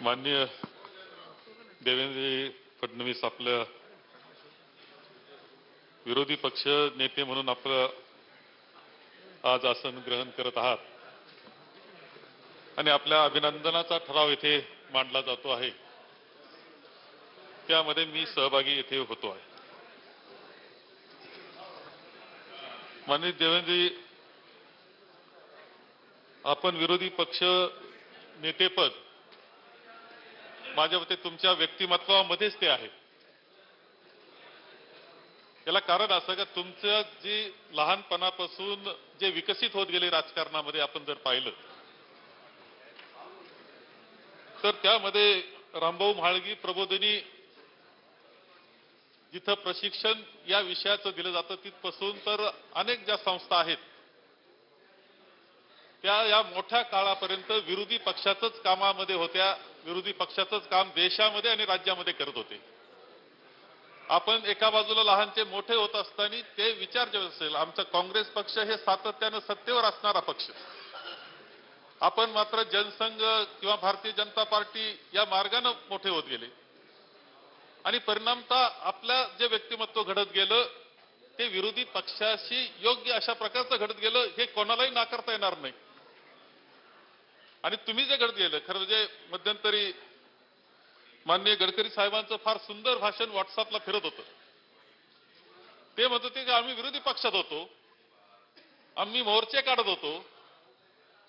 माननीय देवेंद्र फडणवीस आपलं विरोधी पक्ष नेते म्हणून आपलं आज आसन ग्रहण करत आहात. आणि आपल्या अभिनंदनाचा ठराव येथे मांडला जातो आहे. त्यामध्ये मी सहभागी येथे होतो आहे. माननीय देवेंद्रजी आपण विरोधी पक्ष नेतेपद माझ्या मते तुमच्या व्यक्तिमत्वामध्येच ते आहे. याला कारण असं का तुमचं जे लहानपणापासून जे विकसित होत गेले राजकारणामध्ये आपण जर पाहिलं तर त्यामध्ये रामभाऊ म्हाळगी प्रबोधिनी जिथं प्रशिक्षण या विषयाचं दिलं जातं तिथपासून तर अनेक ज्या संस्था आहेत त्या या मोठ्या काळापर्यंत विरोधी पक्षाचंच कामामध्ये होत्या. विरोधी पक्षाचंच काम देशामध्ये आणि राज्यामध्ये करत होते. आपण एका बाजूला लहानचे मोठे होत असताना ते विचार जे असेल आमचा काँग्रेस पक्ष हे सातत्यानं सत्तेवर असणारा पक्ष. आपण मात्र जनसंघ किंवा भारतीय जनता पार्टी या मार्गानं मोठे होत गेले. आणि परिणामतः आपल्या जे व्यक्तिमत्व घडत गेलं ते विरोधी पक्षाशी योग्य अशा प्रकारचं घडत गेलं हे कोणालाही नाकारता येणार नाही. आणि तुम्ही जे घडत गेलं खरं म्हणजे मध्यंतरी माननीय गडकरी साहेबांचं फार सुंदर भाषण व्हॉट्सअपला फिरत होतं. ते म्हणत होते की आम्ही विरोधी पक्षात होतो आम्ही मोर्चे काढत होतो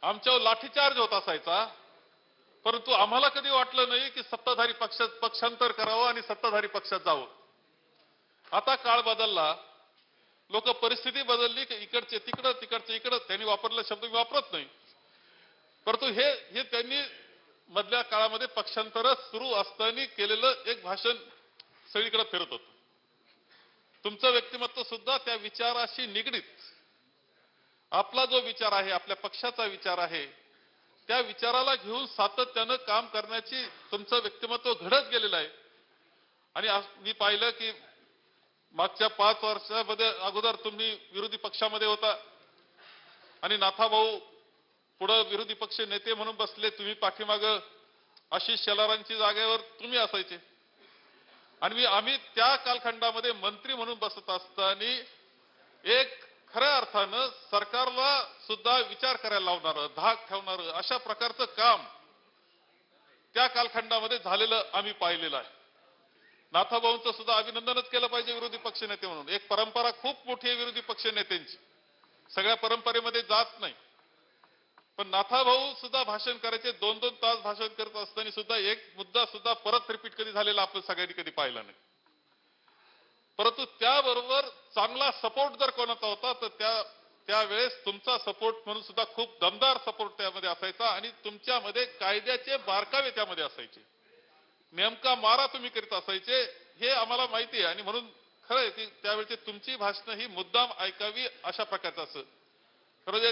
आमच्यावर लाठीचार्ज होत असायचा परंतु आम्हाला कधी वाटलं नाही की सत्ताधारी पक्षात पक्षांतर करावं आणि सत्ताधारी पक्षात जावं. आता काळ बदलला लोक परिस्थिती बदलली की इकडचे तिकडं तिकडचे इकडं त्यांनी वापरलेला शब्द मी वापरत नाही. परंतु हे हे त्यांनी मधल्या काळामध्ये पक्षांतर सुरू असताना केलेलं एक भाषण सगळीकडे फिरत होतं. तुमचं व्यक्तिमत्व सुद्धा त्या विचाराशी निगडीत. आपला जो विचार आहे आपल्या पक्षाचा विचार आहे त्या विचाराला घेऊन सातत्यानं काम करण्याची तुमचं व्यक्तिमत्व घडत गेलेलं आहे. आणि मी पाहिलं की मागच्या पाच वर्षामध्ये अगोदर तुम्ही विरोधी पक्षामध्ये होता. आणि नाथाभाऊ पुढं विरोधी पक्ष नेते म्हणून बसले तुम्ही पाठीमाग आशिष शेलारांची जागेवर तुम्ही असायचे. आणि मी आम्ही त्या कालखंडामध्ये मंत्री म्हणून बसत असताना एक खऱ्या अर्थानं सरकारला सुद्धा विचार करायला लावणार धाक ठेवणार अशा प्रकारचं काम त्या कालखंडामध्ये झालेलं आम्ही पाहिलेलं आहे. नाथाभाऊंचं सुद्धा अभिनंदनच केलं पाहिजे विरोधी पक्ष नेते म्हणून. एक परंपरा खूप मोठी आहे विरोधी पक्ष नेत्यांची. सगळ्या परंपरेमध्ये जात नाही. पण नाथाभाऊ सुद्धा भाषण करायचे दोन दोन तास भाषण करत असताना सुद्धा एक मुद्दा सुद्धा परत रिपीट कधी झालेला आपण सगळ्यांनी कधी पाहिला नाही. परंतु त्याबरोबर चांगला सपोर्ट जर कोणाचा होता तर त्या त्यावेळेस तुमचा सपोर्ट म्हणून सुद्धा खूप दमदार सपोर्ट त्यामध्ये असायचा आणि तुमच्यामध्ये कायद्याचे बारकावे त्यामध्ये असायचे. नेमका मारा तुम्ही करीत असायचे हे आम्हाला माहिती आहे आणि म्हणून खरं आहे की त्यावेळेची तुमची भाषणं ही मुद्दाम ऐकावी अशा प्रकारचं असं. खरं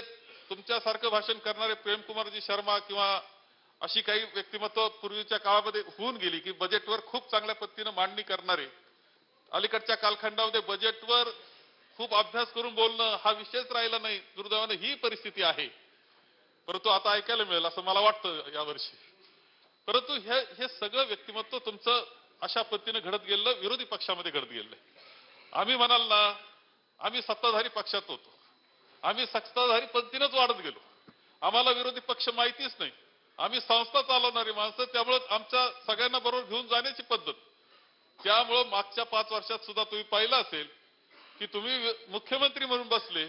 तुमच्यासारखं भाषण करणारे प्रेमकुमारजी शर्मा किंवा अशी काही व्यक्तिमत्व पूर्वीच्या काळामध्ये होऊन गेली की बजेटवर खूप चांगल्या पद्धतीनं मांडणी करणारे अलीकडच्या कालखंडामध्ये बजेटवर खूप अभ्यास करून बोलणं हा विषयच राहिला नाही. दुर्दैवाने ही परिस्थिती आहे. परंतु आता ऐकायला मिळेल असं मला वाटतं यावर्षी परंतु हे हे सगळं व्यक्तिमत्व तुमचं अशा पद्धतीने घडत गेलं विरोधी पक्षामध्ये घडत गेलं आम्ही म्हणाल ना आम्ही सत्ताधारी पक्षात होतो. आम्ही सत्ताधारी पद्धतीनंच वाढत गेलो. आम्हाला विरोधी पक्ष माहितीच नाही. आम्ही संस्था चालवणारी माणसं त्यामुळे आमच्या सगळ्यांना बरोबर घेऊन जाण्याची पद्धत. त्यामुळं मागच्या पाच वर्षात सुद्धा तुम्ही पाहिलं असेल की तुम्ही मुख्यमंत्री म्हणून बसले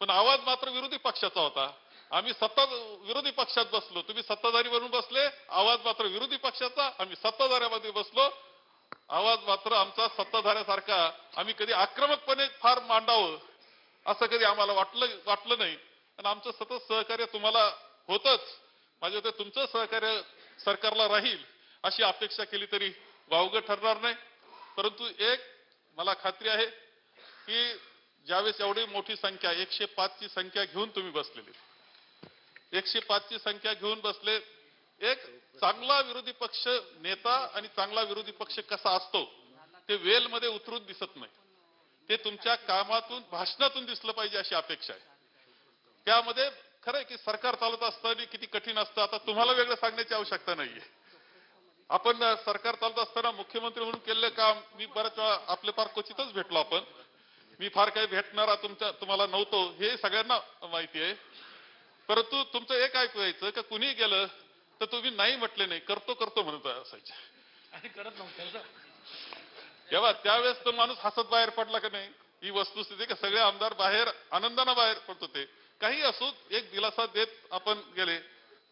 पण आवाज मात्र विरोधी पक्षाचा होता. आम्ही सत्ता विरोधी पक्षात बसलो. तुम्ही सत्ताधारी म्हणून बसले आवाज मात्र विरोधी पक्षाचा. आम्ही सत्ताधाऱ्यामध्ये बसलो. आवाज मात्र आमचा सत्ताधाऱ्यासारखा. आम्ही कधी आक्रमकपणे फार मांडावं असं कधी आम्हाला वाटलं वाटलं नाही. आणि आमचं सतत सहकार्य तुम्हाला होतच. माझ्या ते तुमचं सहकार्य सरकारला राहील अशी अपेक्षा केली तरी वावगं ठरणार नाही. परंतु एक मला खात्री आहे की ज्यावेळेस एवढी मोठी संख्या एकशे पाचची संख्या घेऊन तुम्ही बसलेली. एकशे पाचची संख्या घेऊन बसले एक चांगला विरोधी पक्ष नेता आणि चांगला विरोधी पक्ष कसा असतो ते वेलमध्ये उतरून दिसत नाही. ते तुमच्या कामातून भाषणातून दिसलं पाहिजे अशी अपेक्षा आहे. त्यामध्ये खरं आहे की सरकार चालत असताना किती कठीण असतं. आता तुम्हाला वेगळं सांगण्याची आवश्यकता नाहीये. आपण सरकार चालत असताना मुख्यमंत्री म्हणून केलेलं काम मी बऱ्याच वेळा आपले फार क्वचितच भेटलो आपण. मी फार काही भेटणारा तुमच्या तुम्हाला नव्हतो. हे सगळ्यांना माहिती आहे. परंतु तुमचं एक ऐकू यायचं का कुणी गेलं तर तुम्ही नाही म्हटले नाही. करतो करतो म्हणत असायचे. आणि करत नव्हतं तेव्हा त्यावेळेस तो माणूस हसत बाहेर पडला का नाही ही वस्तुस्थिती का सगळे आमदार बाहेर आनंदानं बाहेर पडत होते. काही असो एक दिलासा देत आपण गेले.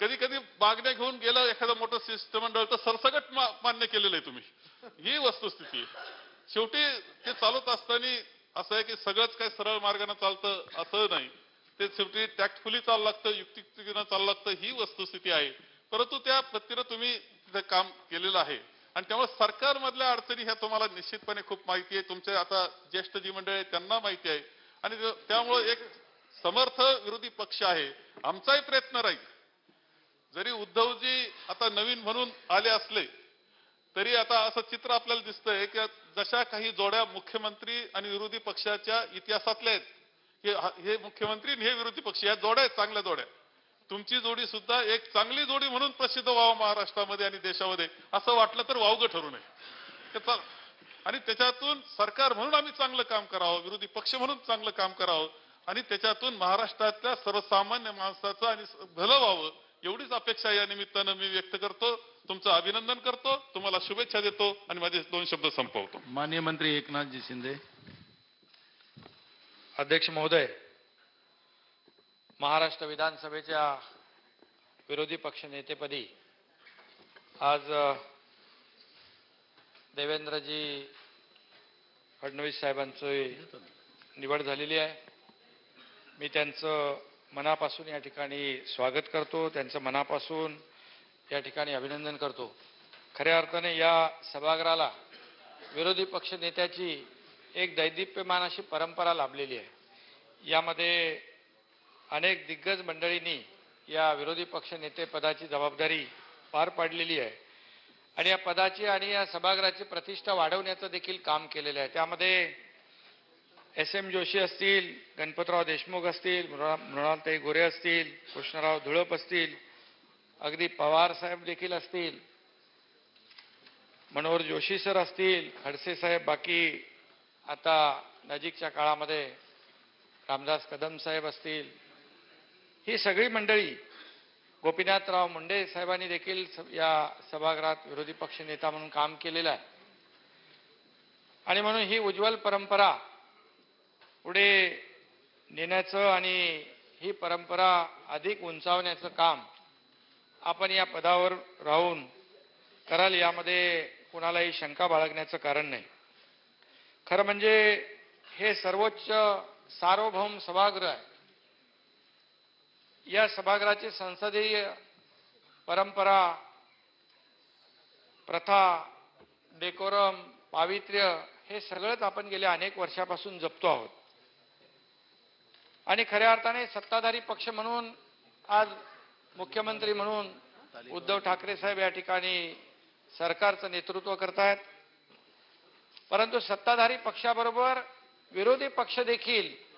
कधी कधी मागण्या घेऊन गेलं एखादं मोठं शिष्टमंडळ तर सरसगट मान्य केलेलं आहे तुम्ही. ही वस्तुस्थिती शेवटी ते चालत असताना असं आहे की सगळंच काही सरळ मार्गाने चालतं असं नाही. ते शेवटी टॅक्टफुली चालू लागतं युक्तियुक्तीनं चालू लागतं ही वस्तुस्थिती आहे. परंतु त्या पद्धतीनं तुम्ही तिथं काम केलेलं आहे. आणि त्यामुळे सरकारमधल्या अडचणी ह्या तुम्हाला निश्चितपणे खूप माहिती आहे. तुमचे आता ज्येष्ठ जी मंडळ आहे त्यांना माहिती आहे. आणि त्यामुळे एक समर्थ विरोधी पक्ष आहे. आमचाही प्रयत्न राहील. जरी उद्धवजी आता नवीन म्हणून आले असले तरी आता असं चित्र आपल्याला दिसतंय की जशा काही जोड्या मुख्यमंत्री आणि विरोधी पक्षाच्या इतिहासातल्या आहेत हे हे मुख्यमंत्री आणि हे विरोधी पक्ष या जोड्या आहेत चांगल्या जोड्या. तुमची जोडी सुद्धा एक चांगली जोडी म्हणून प्रसिद्ध व्हावं महाराष्ट्रामध्ये आणि देशामध्ये. असं वाटलं तर वावगं ठरू नये. त्याचा- आणि त्याच्यातून सरकार म्हणून आम्ही चांगलं काम करावं विरोधी पक्ष म्हणून चांगलं काम करावं आणि त्याच्यातून महाराष्ट्रातल्या सर्वसामान्य माणसाचं आणि भलं व्हावं एवढीच अपेक्षा या निमित्तानं मी व्यक्त करतो. तुमचं अभिनंदन करतो. तुम्हाला शुभेच्छा देतो आणि माझे दोन शब्द संपवतो. माननीय मंत्री एकनाथजी शिंदे. अध्यक्ष महोदय महाराष्ट्र विधानसभेच्या विरोधी पक्ष नेतेपदी आज देवेंद्रजी फडणवीस साहेबांची निवड झालेली आहे. मी त्यांचं मनापासून या ठिकाणी स्वागत करतो त्यांचं मनापासून या ठिकाणी अभिनंदन करतो. खऱ्या अर्थाने या सभागृहाला विरोधी पक्ष नेत्याची एक दैदिप्यमान अशी परंपरा लाभलेली आहे. यामध्ये अनेक दिग्गज मंडळींनी या विरोधी पक्ष नेते पदाची जबाबदारी पार पाडलेली आहे. आणि या पदाची आणि या सभागृहाची प्रतिष्ठा वाढवण्याचं देखील काम केलेलं आहे. त्यामध्ये एस एम जोशी असतील गणपतराव देशमुख असतील मृणालताई गोरे असतील कृष्णराव धुळप असतील अगदी पवार साहेब देखील असतील मनोहर जोशी सर असतील खडसे साहेब बाकी आता नजीकच्या काळामध्ये रामदास कदम साहेब असतील ही सगळी मंडळी गोपीनाथराव मुंडे साहेबांनी देखील स- या सभागृहात विरोधी पक्ष नेता म्हणून काम केलेलं आहे. आणि म्हणून ही उज्ज्वल परंपरा पुढे नेण्याचं आणि ही परंपरा अधिक उंचावण्याचं काम आपण या पदावर राहून कराल यामध्ये कुणालाही शंका बाळगण्याचं कारण नाही. खरं म्हणजे हे सर्वोच्च सार्वभौम सभागृह आहे. या सभागृहाची संसदीय परंपरा प्रथा डेकोरम पावित्र्य हे सगळंच आपण गेल्या अनेक वर्षापासून जपतो आहोत. आणि खऱ्या अर्थाने सत्ताधारी पक्ष म्हणून आज मुख्यमंत्री म्हणून उद्धव ठाकरे साहेब या ठिकाणी सरकारचं नेतृत्व करतायत. परंतु सत्ताधारी पक्षाबरोबर विरोधी पक्ष देखील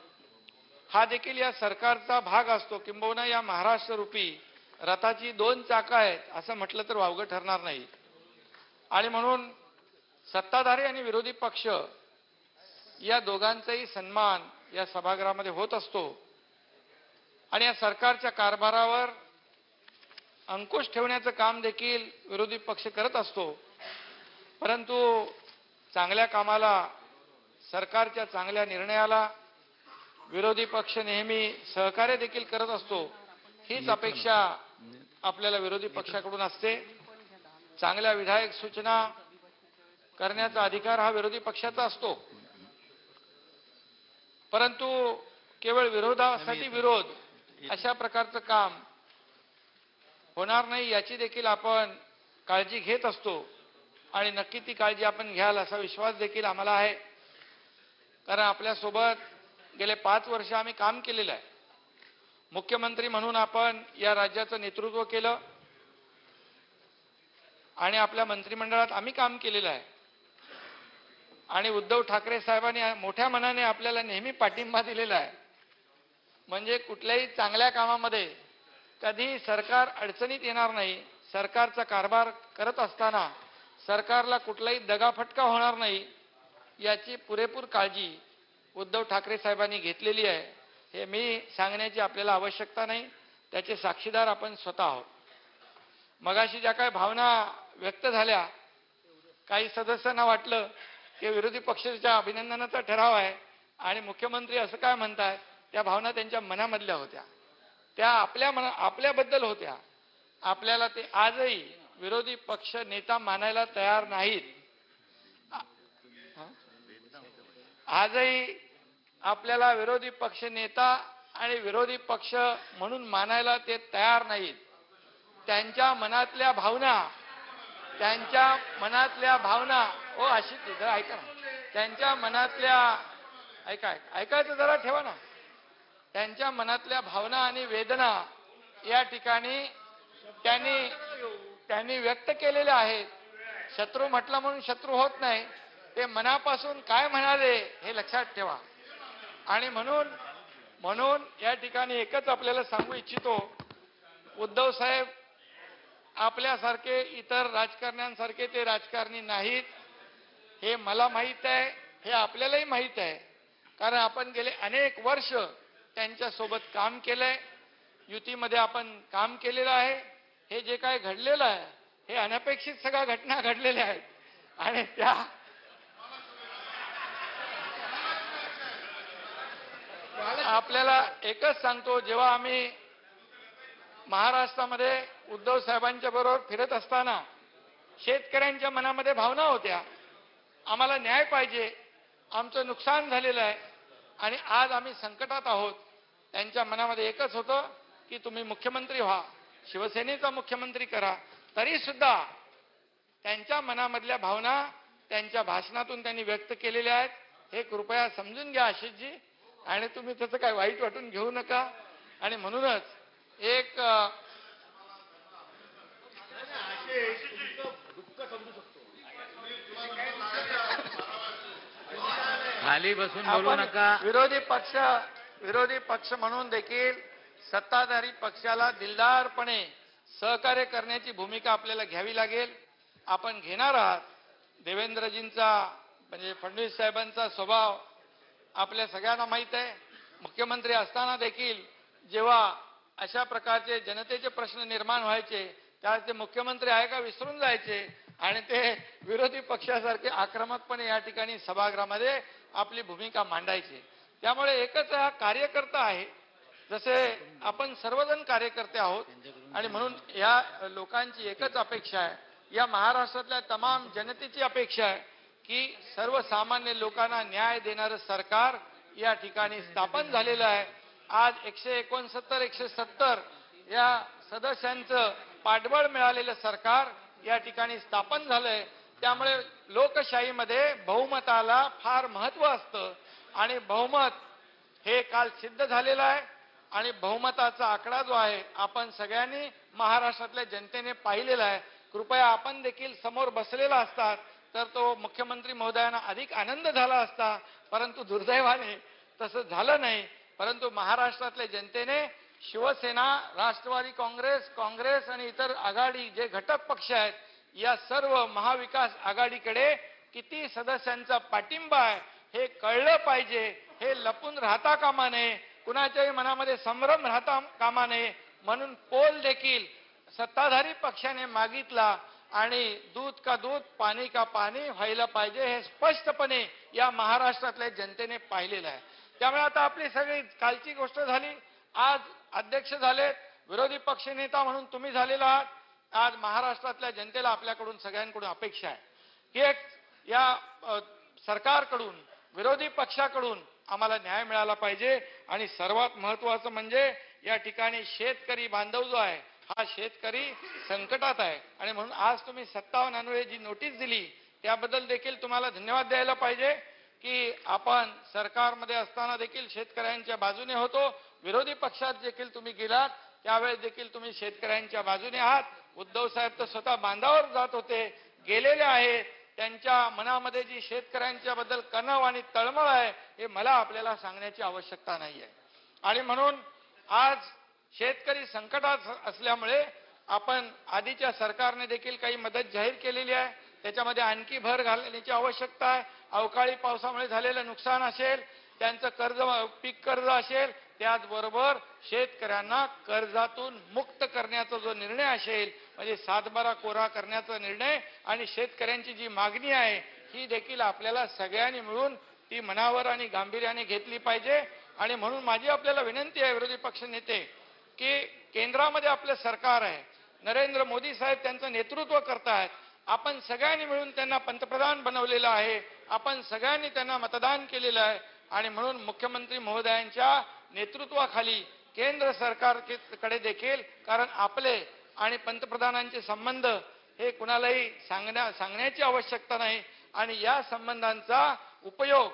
हा देखील या सरकारचा भाग असतो. किंबहुना या महाराष्ट्र रूपी रथाची दोन चाकं आहेत असं म्हटलं तर वावगं ठरणार नाही. आणि म्हणून सत्ताधारी आणि विरोधी पक्ष या दोघांचाही सन्मान या सभागृहामध्ये होत असतो. आणि या सरकारच्या कारभारावर अंकुश ठेवण्याचं काम देखील विरोधी पक्ष करत असतो. परंतु चांगल्या कामाला सरकारच्या चांगल्या निर्णयाला विरोधी पक्ष नेहमी सहकार्य देखील करत असतो. हीच अपेक्षा आपल्याला विरोधी पक्षाकडून असते. चांगल्या विधायक सूचना करण्याचा अधिकार हा विरोधी पक्षाचा असतो. परंतु केवळ विरोधासाठी विरोध अशा प्रकारचं काम होणार नाही याची देखील आपण काळजी घेत असतो. आणि नक्की ती काळजी आपण घ्याल असा विश्वास देखील आम्हाला आहे. कारण आपल्यासोबत गेले पाच वर्ष आम्ही काम केलेलं आहे. मुख्यमंत्री म्हणून आपण या राज्याचं नेतृत्व केलं. आणि आपल्या मंत्रिमंडळात आम्ही काम केलेलं आहे. आणि उद्धव ठाकरे साहेबांनी मोठ्या मनाने आपल्याला नेहमी पाठिंबा दिलेला आहे. म्हणजे कुठल्याही चांगल्या कामामध्ये कधी सरकार अडचणीत येणार नाही सरकारचा कारभार करत असताना सरकारला कुठलाही दगाफटका होणार नाही याची पुरेपूर काळजी उद्धव ठाकरे साहेबांनी घेतलेली आहे. हे मी सांगण्याची आपल्याला आवश्यकता नाही. त्याचे साक्षीदार आपण स्वतः आहोत. मगाशी ज्या काही भावना व्यक्त झाल्या काही सदस्यांना वाटलं की विरोधी पक्षाच्या अभिनंदनाचा ठराव आहे आणि मुख्यमंत्री असं काय म्हणताय त्या भावना त्यांच्या मनामधल्या होत्या. त्या आपल्या मना आपल्याबद्दल होत्या. आपल्याला ते आजही विरोधी पक्ष नेता मानायला तयार नाहीत आ- हा? आजही आपल्याला विरोधी पक्ष नेता आणि विरोधी पक्ष म्हणून मानायला ते तयार नाहीत. त्यांच्या मनातल्या भावना त्यांच्या मनातल्या भावना ओ अशी जरा ऐका ना. त्यांच्या मनातल्या ऐका ऐका. ऐकायचं जरा ठेवा ना. त्यांच्या मनातल्या भावना आणि वेदना या ठिकाणी त्यांनी त्यांनी व्यक्त केलेल्या आहेत. शत्रू म्हटलं म्हणून शत्रू होत नाही. ते मनापासून काय म्हणाले हे लक्षात ठेवा. आणि म्हणून म्हणून या ठिकाणी एकच आपल्याला सांगू इच्छितो. उद्धव साहेब आपल्यासारखे इतर राजकारण्यांसारखे ते राजकारणी नाहीत. हे मला माहीत आहे हे आपल्यालाही माहीत आहे. कारण आपण गेले अनेक वर्ष त्यांच्यासोबत काम केलंय. युतीमध्ये आपण काम केलेलं आहे. हे जे काय घडलेलं आहे हे अनपेक्षित सगळ्या घटना घडलेल्या आहेत. आणि त्या आपल्याला एकच सांगतो जेव्हा आम्ही महाराष्ट्रामध्ये उद्धव साहेबांच्या बरोबर फिरत असताना शेतकऱ्यांच्या मनामध्ये भावना होत्या. आम्हाला न्याय पाहिजे आमचं नुकसान झालेलं आहे आणि आज आम्ही संकटात आहोत. त्यांच्या मनामध्ये एकच होतं की तुम्ही मुख्यमंत्री व्हा शिवसेनेचा मुख्यमंत्री करा. तरी सुद्धा त्यांच्या मनामधल्या भावना त्यांच्या भाषणातून त्यांनी व्यक्त केलेल्या आहेत. हे कृपया समजून घ्या आशिषजी. आणि तुम्ही त्याचं काय वाईट वाटून घेऊ नका. आणि म्हणूनच एक खाली बसून बोलू नका. विरोधी पक्ष विरोधी पक्ष म्हणून देखील सत्ताधारी पक्षाला दिलदारपणे सहकार्य करण्याची भूमिका आपल्याला घ्यावी लागेल. आपण घेणार आहात. देवेंद्रजींचा म्हणजे फडणवीस साहेबांचा स्वभाव आपल्या सगळ्यांना माहीत आहे. मुख्यमंत्री असताना देखील जेव्हा अशा प्रकारचे जनतेचे प्रश्न निर्माण व्हायचे त्यावेळेस ते मुख्यमंत्री आहे का विसरून जायचे? आणि ते विरोधी पक्षासारखे आक्रमकपणे या ठिकाणी सभागृहामध्ये आपली भूमिका मांडायचे. त्यामुळे एकच हा कार्यकर्ता आहे. जसे आपण सर्वजण कार्यकर्ते आहोत आणि म्हणून या लोकांची एकच अपेक्षा आहे. या महाराष्ट्रातल्या तमाम जनतेची अपेक्षा आहे. की सर्वसामान्य लोकांना न्याय देणारं सरकार या ठिकाणी स्थापन झालेलं आहे. आज एकशे एकोणसत्तर एकशे सत्तर या सदस्यांचं पाठबळ मिळालेलं सरकार या ठिकाणी स्थापन झालंय. त्यामुळे लोकशाहीमध्ये बहुमताला फार महत्त्व असतं आणि बहुमत हे काल सिद्ध झालेलं आहे आणि बहुमताचा आकडा जो आहे आपण सगळ्यांनी महाराष्ट्रातल्या जनतेने पाहिलेला आहे. कृपया आपण देखील समोर बसलेला असतात. तर तो मुख्यमंत्री महोदयांना अधिक आनंद झाला असता परंतु दुर्दैवाने तसं झालं नाही. परंतु महाराष्ट्रातल्या जनतेने शिवसेना राष्ट्रवादी काँग्रेस काँग्रेस आणि इतर आघाडी जे घटक पक्ष आहेत या सर्व महाविकास आघाडीकडे किती सदस्यांचा पाठिंबा आहे हे कळलं पाहिजे. हे लपून राहता कामा नये कुणाच्याही मनामध्ये संभ्रम राहता कामा नये म्हणून पोल देखील सत्ताधारी पक्षाने मागितला. आणि दूध का दूध पाणी का पाणी व्हायला पाहिजे हे स्पष्टपणे या महाराष्ट्रातल्या जनतेने पाहिलेलं आहे. त्यामुळे आता आपली सगळी कालची गोष्ट झाली. आज अध्यक्ष झालेत विरोधी पक्ष नेता म्हणून तुम्ही झालेला आहात. आज महाराष्ट्रातल्या जनतेला आपल्याकडून सगळ्यांकडून अपेक्षा आहे. की एक या सरकारकडून विरोधी पक्षाकडून आम्हाला न्याय मिळाला पाहिजे. आणि सर्वात महत्वाचं म्हणजे या ठिकाणी शेतकरी बांधव जो आहे हा शेतकरी संकटात आहे. आणि म्हणून आज तुम्ही सत्तावन्न अन्वये जी नोटीस दिली त्याबद्दल देखील तुम्हाला धन्यवाद द्यायला पाहिजे की आपण सरकारमध्ये असताना देखील शेतकऱ्यांच्या बाजूने होतो. विरोधी पक्षात देखील तुम्ही गेलात त्यावेळेस देखील तुम्ही शेतकऱ्यांच्या बाजूने आहात. उद्धव साहेब तर स्वतः बांधावर जात होते गेलेले आहेत. त्यांच्या मनामध्ये जी शेतकऱ्यांच्या बद्दल कणव आणि तळमळ आहे हे मला आपल्याला सांगण्याची आवश्यकता नाही आहे आणि म्हणून आज शेतकरी संकटात असल्यामुळे आपण आधीच्या सरकारने देखील काही मदत जाहीर केलेली आहे. त्याच्यामध्ये आणखी भर घालण्याची आवश्यकता आहे. अवकाळी पावसामुळे झालेलं नुकसान असेल त्यांचं कर्ज पीक कर्ज असेल त्याचबरोबर शेतकऱ्यांना कर्जातून मुक्त करण्याचा जो निर्णय असेल म्हणजे सातबारा कोरा करण्याचा निर्णय आणि शेतकऱ्यांची जी मागणी आहे ही देखील आपल्याला सगळ्यांनी मिळून ती मनावर आणि गांभीर्याने घेतली पाहिजे. आणि म्हणून माझी आपल्याला विनंती आहे विरोधी पक्ष नेते की केंद्रामध्ये आपलं सरकार आहे. नरेंद्र मोदी साहेब त्यांचं नेतृत्व करतायत आपण सगळ्यांनी मिळून त्यांना पंतप्रधान बनवलेलं आहे. आपण सगळ्यांनी त्यांना मतदान केलेलं आहे. आणि म्हणून मुख्यमंत्री महोदयांच्या नेतृत्वाखाली केंद्र सरकारकडे देखील कारण आपले आणि पंतप्रधानांचे संबंध हे कुणालाही सांगण्या सांगण्याची आवश्यकता नाही. आणि या संबंधांचा उपयोग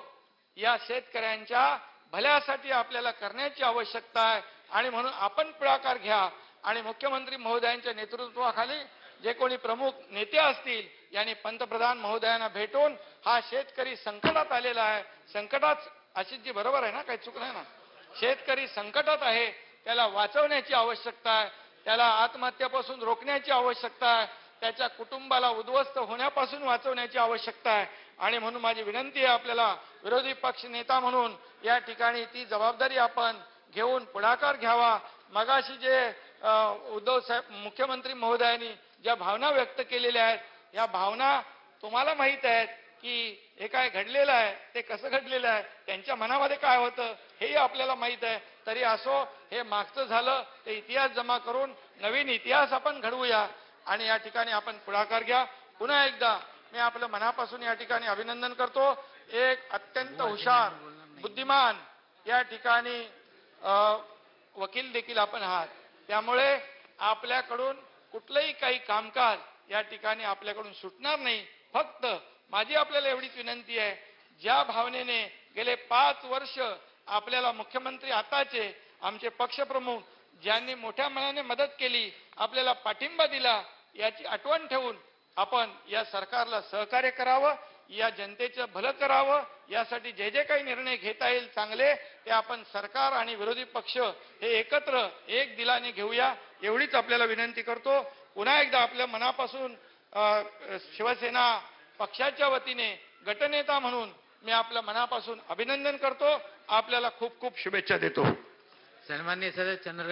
या शेतकऱ्यांच्या भल्यासाठी आपल्याला करण्याची आवश्यकता आहे. आणि म्हणून आपण पुढाकार घ्या. आणि मुख्यमंत्री महोदयांच्या नेतृत्वाखाली जे कोणी प्रमुख नेते असतील यांनी पंतप्रधान महोदयांना भेटून हा शेतकरी संकटात आलेला आहे. संकटात अशीच बरोबर आहे ना? काही चूक नाही ना? शेतकरी संकटात आहे. त्याला वाचवण्याची आवश्यकता आहे. त्याला आत्महत्येपासून रोखण्याची आवश्यकता आहे. त्याच्या कुटुंबाला उद्ध्वस्त होण्यापासून वाचवण्याची आवश्यकता आहे. आणि म्हणून माझी विनंती आहे आपल्याला विरोधी पक्ष नेता म्हणून या ठिकाणी ती जबाबदारी आपण घेऊन पुढाकार घ्यावा. मगाशी जे उद्धव साहेब मुख्यमंत्री महोदयांनी ज्या भावना व्यक्त केलेल्या आहेत या भावना तुम्हाला माहीत आहेत की हे काय घडलेलं आहे ते कसं घडलेलं आहे त्यांच्या मनामध्ये काय होतं हेही आपल्याला माहीत आहे. तरी असो हे मागचं झालं ते इतिहास जमा करून नवीन इतिहास आपण घडवूया. आणि या ठिकाणी आपण पुढाकार घ्या. पुन्हा एकदा मी आपलं मनापासून या ठिकाणी अभिनंदन करतो. एक अत्यंत हुशार बुद्धिमान या ठिकाणी वकील देखील आपण आहात. त्यामुळे आपल्याकडून कुठलंही काही कामकाज या ठिकाणी आपल्याकडून सुटणार नाही. फक्त माझी आपल्याला एवढीच विनंती आहे ज्या भावनेने गेले पाच वर्ष आपल्याला मुख्यमंत्री आताचे आमचे पक्षप्रमुख ज्यांनी मोठ्या मनाने मदत केली आपल्याला पाठिंबा दिला याची आठवण ठेवून आपण या सरकारला सहकार्य करावं. या जनतेचं भलं करावं यासाठी जे जे काही निर्णय घेता येईल चांगले ते आपण सरकार आणि विरोधी पक्ष हे एकत्र एक दिलाने घेऊया. एवढीच आपल्याला विनंती करतो. पुन्हा एकदा आपल्या मनापासून शिवसेना पक्षाच्या वतीने गटनेता म्हणून मी आपल्या मनापासून अभिनंदन करतो. आपल्याला खूप खूप शुभेच्छा देतो. सन्मान्य सदस्य चंद्रकांत